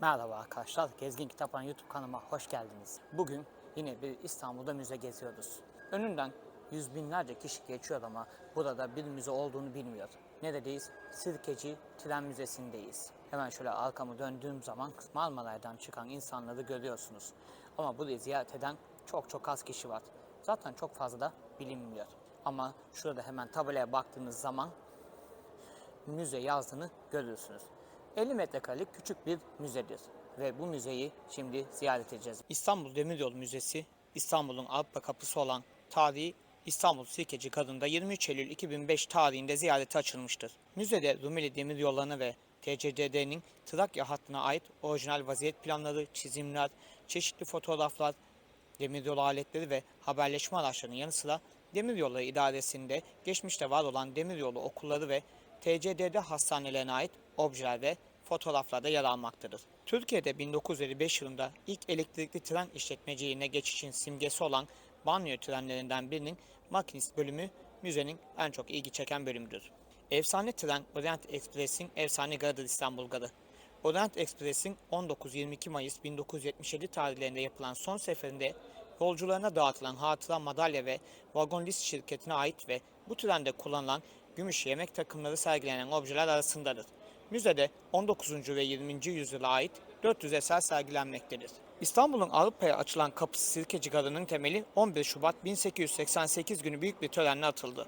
Merhaba arkadaşlar, Gezgin Kitaphan YouTube kanalıma hoş geldiniz. Bugün yine bir İstanbul'da müze geziyoruz. Önünden yüz binlerce kişi geçiyor ama burada bir müze olduğunu bilmiyor. Neredeyiz? Sirkeci Tren Müzesi'ndeyiz. Hemen şöyle arkamı döndüğüm zaman Marmaray'dan çıkan insanları görüyorsunuz. Ama burayı ziyaret eden çok çok az kişi var. Zaten çok fazla da bilinmiyor. Ama şurada hemen tabelaya baktığınız zaman müze yazdığını görürsünüz. 50 metrekarelik küçük bir müzedir ve bu müzeyi şimdi ziyaret edeceğiz. İstanbul Demiryolu Müzesi, İstanbul'un Avrupa kapısı olan tarihi İstanbul Sirkeci Kadı'nda 23 Eylül 2005 tarihinde ziyarete açılmıştır. Müzede Rumeli Demiryollarına ve TCDD'nin Trakya hattına ait orijinal vaziyet planları, çizimler, çeşitli fotoğraflar, demiryolu aletleri ve haberleşme araçlarının yanı sıra Demiryolları İdaresi'nde geçmişte var olan demiryolu okulları ve TCDD hastanelerine ait objeler ve fotoğraflarda yer almaktadır. Türkiye'de 1955 yılında ilk elektrikli tren işletmeciliğine geçişin simgesi olan banyo trenlerinden birinin makinist bölümü müzenin en çok ilgi çeken bölümüdür. Efsane tren Orient Express'in efsane garıdır İstanbul Garı. Orient Express'in 19-22 Mayıs 1977 tarihlerinde yapılan son seferinde yolcularına dağıtılan hatıra madalya ve vagon list şirketine ait ve bu trende kullanılan gümüş yemek takımları sergilenen objeler arasındadır. Müzede 19. ve 20. yüzyıla ait 400 eser sergilenmektedir. İstanbul'un Avrupa'ya açılan kapısı Sirkeci Garı'nın temeli 11 Şubat 1888 günü büyük bir törenle atıldı.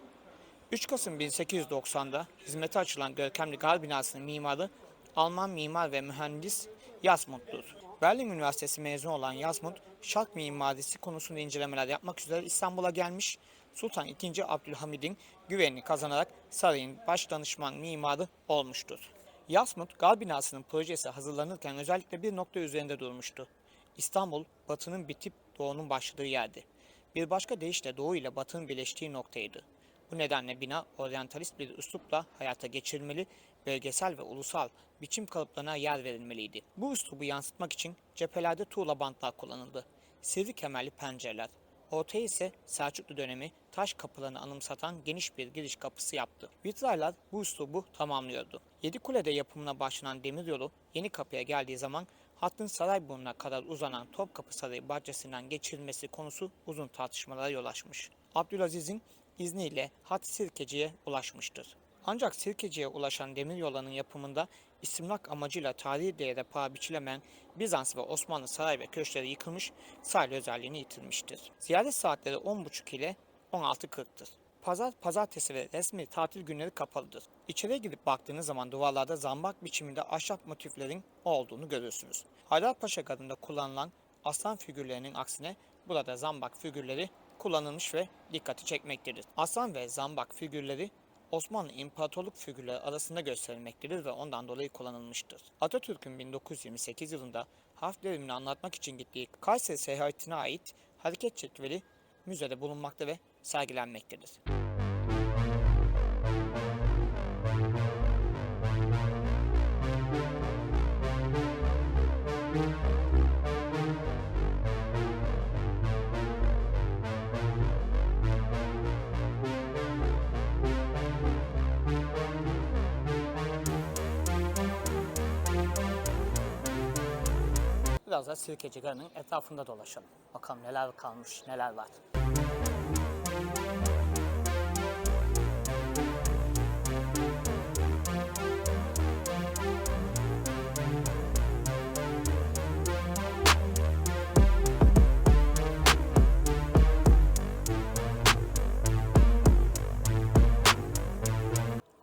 3 Kasım 1890'da hizmete açılan görkemli gar binasının mimarı Alman mimar ve mühendis Yasmut'tur. Berlin Üniversitesi mezunu olan Yasmut, şark mimarisi konusunda incelemeler yapmak üzere İstanbul'a gelmiş, Sultan II. Abdülhamid'in güvenini kazanarak sarayın baş danışman mimarı olmuştur. Yasmut, gar binasının projesi hazırlanırken özellikle bir nokta üzerinde durmuştu. İstanbul, batının bitip doğunun başladığı yerdi. Bir başka deyişle doğu ile batının birleştiği noktaydı. Bu nedenle bina oryantalist bir üslupla hayata geçirilmeli, bölgesel ve ulusal biçim kalıplarına yer verilmeliydi. Bu üslubu yansıtmak için cephelerde tuğla bantlar kullanıldı. Sivri kemerli pencereler. Ortaya ise Selçuklu dönemi taş kapılarını anımsatan geniş bir giriş kapısı yaptı. Vitraylar bu üslubu tamamlıyordu. Yedikule'de yapımına başlanan demiryolu yeni kapıya geldiği zaman hattın Sarayburnu'na kadar uzanan Topkapı Sarayı bahçesinden geçirilmesi konusu uzun tartışmalara yol açmış. Abdülaziz'in izniyle hat Sirkeci'ye ulaşmıştır. Ancak Sirkeci'ye ulaşan demiryollarının yapımında istimlak amacıyla tarihi değere paha biçilemeyen Bizans ve Osmanlı saray ve köşkleri yıkılmış, sahil özelliğini yitirmiştir. Ziyaret saatleri 10.30 ile 16.40'tır. Pazar, pazartesi ve resmi tatil günleri kapalıdır. İçeriye gidip baktığınız zaman duvarlarda zambak biçiminde ahşap motiflerin olduğunu görürsünüz. Haydarpaşa Garı'nda kullanılan aslan figürlerinin aksine burada zambak figürleri kullanılmış ve dikkati çekmektedir. Aslan ve zambak figürleri Osmanlı İmparatorluk figürleri arasında gösterilmektedir ve ondan dolayı kullanılmıştır. Atatürk'ün 1928 yılında harf devrimini anlatmak için gittiği Kayseri seyahatine ait hareket cetveli müzede bulunmakta ve sergilenmektedir. Biraz da Sirkeci Garı'nın etrafında dolaşalım. Bakalım neler kalmış, neler var.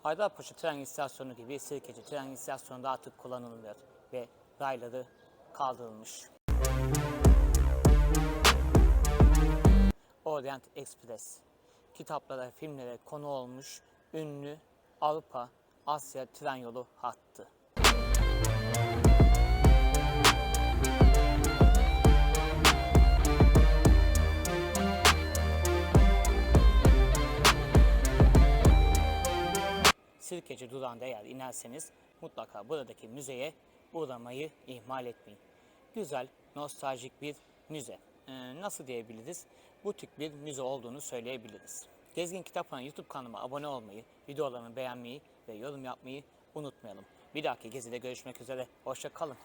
Haydarpaşa tren istasyonu gibi Sirkeci tren istasyonu da artık kullanılmıyor ve rayları kaldırılmış. Orient Express kitaplara, filmlere konu olmuş ünlü Avrupa Asya tren yolu hattı. Sirkeci durağında eğer inerseniz mutlaka buradaki müzeye uğramayı ihmal etmeyin. Güzel, nostaljik bir müze. Ee, nasıl diyebiliriz? Bu tip bir müze olduğunu söyleyebiliriz. Gezgin Kitaphanı YouTube kanalıma abone olmayı, videolarımı beğenmeyi ve yorum yapmayı unutmayalım. Bir dahaki gezide görüşmek üzere. Hoşça kalın.